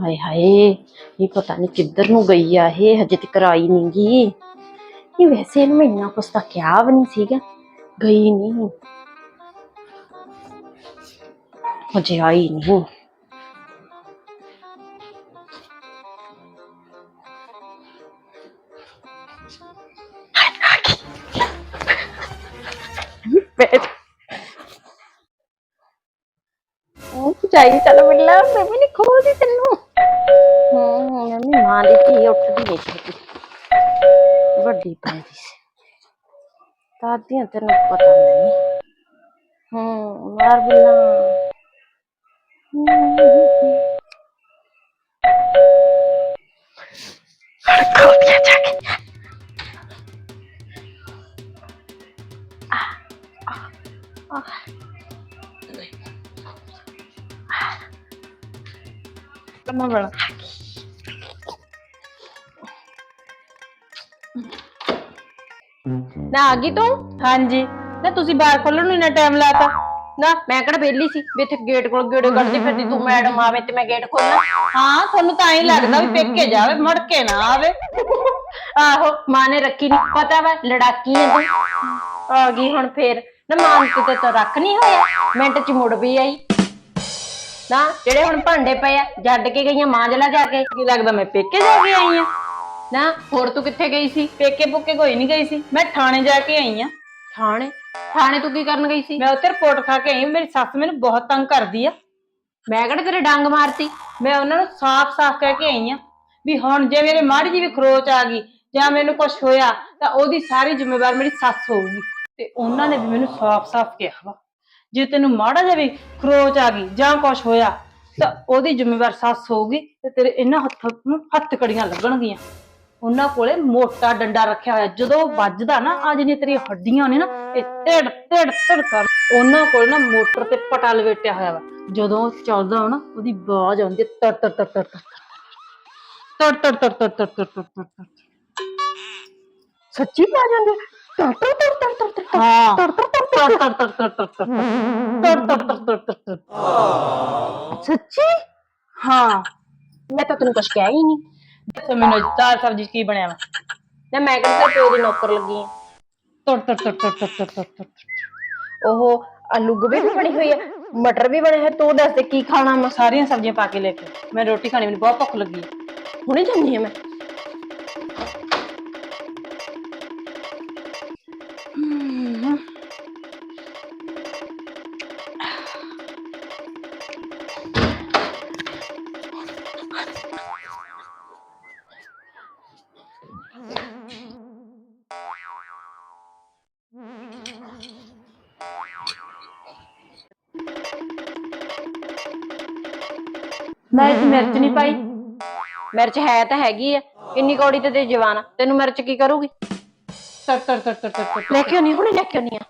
ਹਾਏ ਹਾਏ, ਇਹ ਪਤਾ ਨਹੀਂ ਕਿੱਧਰ ਨੂੰ ਗਈ ਆ ਇਹ, ਹਜੇ ਤੱਕ ਆਈ ਨਹੀਂ ਗੀ। ਇਹ ਵੈਸੇ ਇਹਨੂੰ ਮੈਂ ਇੰਨਾ ਕੁਛ ਤਾਂ ਕਿਹਾ ਵੀ ਨਹੀਂ ਸੀਗਾ, ਗਈ ਨਹੀਂ ਹਜੇ ਆਈ ਨਹੀਂ ਬੈਠ ਉਹ ਚਾਹੀ ਚੱਲ ਮਿਲਾ ਮੈਂ ਵੀ ਨਹੀਂ ਖੋਲਦੀ ਤੈਨੂੰ। ਹੂੰ ਮੰਮੀ ਮਾਂ ਦੀ ਧੀ ਉੱਠਦੀ ਨਹੀਂ ਛੇਤੀ ਵੱਡੀ ਪੈ ਦੀ ਸੀ। ਦਾਦੀਆਂ ਤੈਨੂੰ ਪਤਾ ਨਹੀਂ ਹੂੰ ਮਾਰ ਬਿੱਲਾ। ਖੋਲ ਕਰਨਾ ਪੈਣਾ ਨਾ ਆ ਗਈ ਤੂੰ? ਹਾਂਜੀ। ਨਾ ਤੁਸੀਂ ਬਾਹਰ ਖੋਲਣ ਨੂੰ ਇੰਨਾ ਟਾਈਮ ਲਾਤਾ। ਨਾ ਮੈਂ ਕਿਹੜਾ ਵਿਹਲੀ ਸੀ ਵੀ ਇੱਥੇ ਗੇਟ ਕੋਲ ਗੇੜੇ ਕੱਢਦੀ ਫਿਰਦੀ ਤੂੰ ਮੈਡਮ ਆਵੇ ਤੇ ਮੈਂ ਗੇਟ ਖੋਲਣਾ ਹਾਂ ਤੁਹਾਨੂੰ ਤਾਂ ਹੀ ਲੱਗਦਾ ਵੀ ਪੇਕੇ ਜਾਵੇ ਮੁੜ ਕੇ ਨਾ ਆਵੇ। ਆਹੋ ਮਾਂ ਨੇ ਰੱਖੀ ਨਹੀਂ ਪਤਾ ਵਾ ਲੜਾਕੀ ਹੈ ਤੂੰ। ਆ ਗਈ ਹੁਣ ਫੇਰ। ਨਾ ਮਾਂ ਨੂੰ ਤੇ ਤਾਂ ਰੱਖ ਨਹੀਂ ਹੋਇਆ ਮਿੰਟ ਚ ਮੁੜ ਵੀ ਆਈ। ਨਾ ਜਿਹੜੇ ਹੁਣ ਭਾਂਡੇ ਪਏ ਆ ਜੱਡ ਕੇ ਗਈਆਂ ਮਾਂ ਜਲਾ ਜਾ ਕੇ। ਕੀ ਲੱਗਦਾ ਮੈਂ ਪੇਕੇ ਜਾ ਕੇ ਆਈ ਆ? ਨਾ ਹੋਰ ਤੂੰ ਕਿੱਥੇ ਗਈ ਸੀ? ਪੇਕੇ ਪੁੱਕੇ ਕੋਈ ਨਹੀਂ ਗਈ ਸੀ। ਮੈਂ ਥਾਣੇ ਜਾ ਕੇ ਆਈ ਆ। ਥਾਣੇ? ਥਾਣੇ ਤੂੰ ਕੀ ਕਰਨ ਗਈ ਸੀ? ਮੈਂ ਉੱਥੇ ਰਿਪੋਰਟ ਖਾ ਕੇ ਆਈ। ਮੇਰੀ ਸੱਸ ਮੈਨੂੰ ਬਹੁਤ ਤੰਗ ਕਰਦੀ ਆ। ਮੈਂ ਕਿਹੜਾ ਤੇਰੇ ਡੰਗ ਮਾਰਤੀ? ਮੈਂ ਉਹਨਾਂ ਨੂੰ ਸਾਫ਼-ਸਾਫ਼ ਕਹਿ ਕੇ ਆਈ ਆ ਵੀ ਹੁਣ ਜੇ ਮੇਰੇ ਮਾੜੀ ਜੀ ਵੀ ਖਰੋਚ ਆ ਗਈ ਜਾਂ ਮੈਨੂੰ ਕੁਝ ਹੋਇਆ ਤਾਂ ਉਹਦੀ ਸਾਰੀ ਜ਼ਿੰਮੇਵਾਰ ਮੇਰੀ ਸੱਸ ਹੋਊਗੀ। ਤੇ ਉਹਨਾਂ ਨੇ ਵੀ ਮੈਨੂੰ ਸਾਫ਼-ਸਾਫ਼ ਕਿਹਾ ਵਾ। ਜੇ ਤੈਨੂੰ ਮਾੜਾ ਜਿਹਾ ਵੀ ਖਰੋਚ ਆ ਗਈ ਜਾਂ ਕੁਝ ਹੋਇਆ ਤਾਂ ਉਹਦੀ ਜ਼ਿੰਮੇਵਾਰ ਸੱਸ ਹੋਊਗੀ ਤੇ ਤੇਰੇ ਇਹਨਾਂ ਹੱਥ ਨੂੰ ਹੱਥ ਕੜੀਆਂ ਲੱਗਣਗੀਆਂ ਉਹਨਾਂ ਕੋਲੇ ਮੋਟਾ ਡੰਡਾ ਰੱਖਿਆ ਹੋਇਆ ਜਦੋਂ ਉਹ ਵੱਜਦਾ ਨਾ ਆ ਜਿਹੜੀਆਂ ਤੇਰੀਆਂ ਹੱਡੀਆਂ ਨੇ ਨਾ ਇਹ ਟਿੜ ਟਿੜ ਟਿੜ ਕਰ ਉਹਨਾਂ ਕੋਲ ਨਾ ਮੋਟਰ ਤੇ ਪਟਾ ਲਵੇਟਿਆ ਹੋਇਆ ਵਾ ਜਦੋਂ ਉਹ ਚੱਲਦਾ ਵਾ ਉਹਦੀ ਆਵਾਜ਼ ਆਉਂਦੀ ਹੈ ਤੜ ਤੜ ਤੜ ਤੜ ਤੜ ਤੜ ਤੜ ਤੜ ਤੜ ਸੱਚੀ ਪਾ ਜਾਂਦੇ ਟਰ ਟਰ ਟਰ ਟਰ ਟਰ ਟਰ ਹਾਂ। ਟਰ ਟਰ ਟਰ ਤੜ ਤੜ ਤੜ ਤੜ ਤੜ ਤੜ ਤੜ ਤੜ ਤੜ ਤੜ ਤੜ ਤੜ ਸੱਚੀ? ਹਾਂ। ਮੈਂ ਤਾਂ ਤੈਨੂੰ ਕੁਝ ਕਿਹਾ ਹੀ ਨਹੀਂ। ਦੱਸੋ ਮੈਨੂੰ ਅੱਜ ਦਾਲ ਸਬਜ਼ੀ 'ਚ ਕੀ ਬਣਿਆ ਵਾ? ਨਾ ਮੈਂ ਕਿਹੜਾ ਤੇਰੇ ਪਿਓ ਦੀ ਨੌਕਰ ਲੱਗੀ ਆ। ਤੜ ਤੜ ਤੜ ਤੜ ਤੜ ਤੜ ਤੜ ਤੜ ਉਹ ਆਲੂ ਗੋਭੀ ਵੀ ਬਣੀ ਹੋਈ ਆ ਮਟਰ ਵੀ ਬਣੇ ਹੋਏ ਤੂੰ ਦੱਸ ਦੇ ਕੀ ਖਾਣਾ ਮੈਂ ਸਾਰੀਆਂ ਸਬਜ਼ੀਆਂ ਪਾ ਕੇ ਲੈ ਕੇ। ਮੈਂ ਰੋਟੀ ਖਾਣੀ ਮੈਨੂੰ ਬਹੁਤ ਭੁੱਖ ਲੱਗੀ। ਹੈ। ਹੁਣੇ ਜਾਂਦੀ ਆ ਮੈਂ? ਮੈਂ ਇਸ ਮਿਰਚ ਨਹੀਂ ਪਾਈ। ਮਿਰਚ ਹੈ ਤਾਂ ਹੈਗੀ ਆ। ਕਿੰਨੀ ਕੌੜੀ ਤੇ ਤੇ ਜਵਾਨ ਆ। ਤੈਨੂੰ ਮਿਰਚ ਕੀ ਕਰੂਗੀ? ਤੜ ਤੜ ਤੜ ਤੜ ਤੜ ਲੈ ਕੇ ਆਉਣੀ ਹੁਣੇ ਲੈ ਕੇ ਆਉਣੀ ਆ।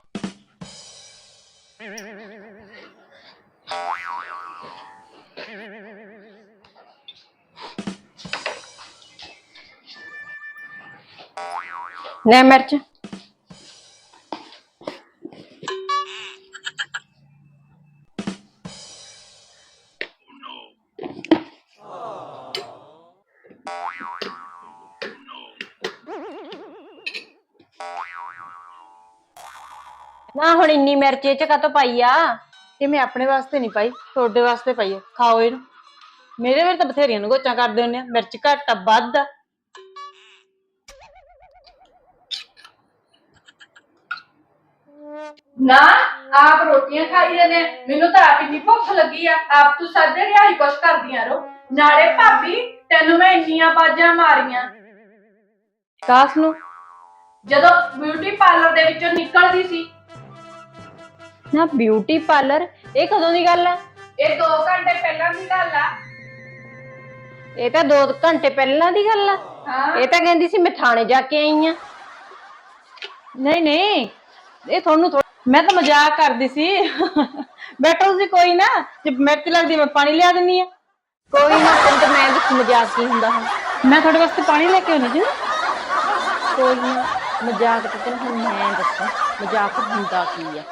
ਲੈ ਮਿਰਚ। ਨਾ ਹੁਣ ਇੰਨੀ ਮਿਰਚ ਇਹ ਚ ਕਾਤੋਂ ਪਾਈ ਆ? ਇਹ ਮੈਂ ਆਪਣੇ ਵਾਸਤੇ ਨਹੀਂ ਪਾਈ ਤੁਹਾਡੇ ਵਾਸਤੇ ਪਾਈ ਹੈ ਖਾਓ ਇਹਨੂੰ। ਮੇਰੇ ਵੇਲੇ ਤਾਂ ਬਥੇਰੀਆਂ ਨੂੰ ਗੋਚਾਂ ਕਰਦੇ ਹੁੰਦੇ ਆ। ਮਿਰਚ ਘੱਟ ਆ ਵੱਧ ਆ। ਨਾ ਆਪ ਰੋਟੀਆਂ ਖਾਈ ਜਾਂਦੇ ਆ। ਮੈਨੂੰ ਤਾਂ ਆਪ ਇੰਨੀ ਭੁੱਖ ਲੱਗੀ ਆ। ਆਪ ਤੂੰ ਸਾਡੇ ਰਿਹਾਈ ਕੁਛ ਕਰਦੀਆਂ ਰੋ ਨਾਲੇ ਭਾਬੀ ਤੈਨੂੰ ਮੈਂ ਇੰਨੀਆਂ ਬਾਜਾਂ ਮਾਰੀਆਂ। ਕਾਸ ਨੂੰ? ਜਦੋਂ ਬਿਊਟੀ ਪਾਰਲਰ ਦੇ ਵਿੱਚੋਂ ਨਿਕਲਦੀ ਸੀ ਨਾ ਬਿਊਟੀ ਪਾਰਲਰ ਇਹ ਕਦੋਂ ਦੀ ਗੱਲ ਆ? ਇਹ 2 ਘੰਟੇ ਪਹਿਲਾਂ ਦੀ ਗੱਲ ਆ। ਇਹ ਤਾਂ 2 ਘੰਟੇ ਪਹਿਲਾਂ ਦੀ ਗੱਲ ਆ। ਹਾਂ। ਇਹ ਤਾਂ ਕਹਿੰਦੀ ਸੀ ਮੈਂ ਥਾਣੇ ਜਾ ਕੇ ਆਈ ਆ। ਨਹੀਂ ਨਹੀਂ ਇਹ ਤੁਹਾਨੂੰ ਥੋੜ੍ਹਾ- ਮੈਂ ਤਾਂ ਮਜ਼ਾਕ ਕਰਦੀ ਸੀ। ਬੈਠੋ ਤੁਸੀਂ ਕੋਈ ਨਾ ਜੇ ਮਿਰਚ ਲੱਗਦੀ ਮੈਂ ਪਾਣੀ ਲਿਆ ਦਿੰਨੀ ਆ। ਕੋਈ ਨਾ ਤੈਨੂੰ ਤਾਂ ਮੈਂ ਵੀ ਮਜ਼ਾਕ ਕੀ ਹੁੰਦਾ ਹੁਣ। ਮੈਂ ਤੁਹਾਡੇ ਵਾਸਤੇ ਪਾਣੀ ਲੈ ਕੇ ਆਉਣੀ ਜੀ ਕੋਈ ਨਾ ਮਜ਼ਾਕ ਤਾਂ ਤੈਨੂੰ ਹੁਣ ਮੈਂ ਦੱਸਾਂ ਮਜ਼ਾਕ ਹੁੰਦਾ ਕੀ ਆ।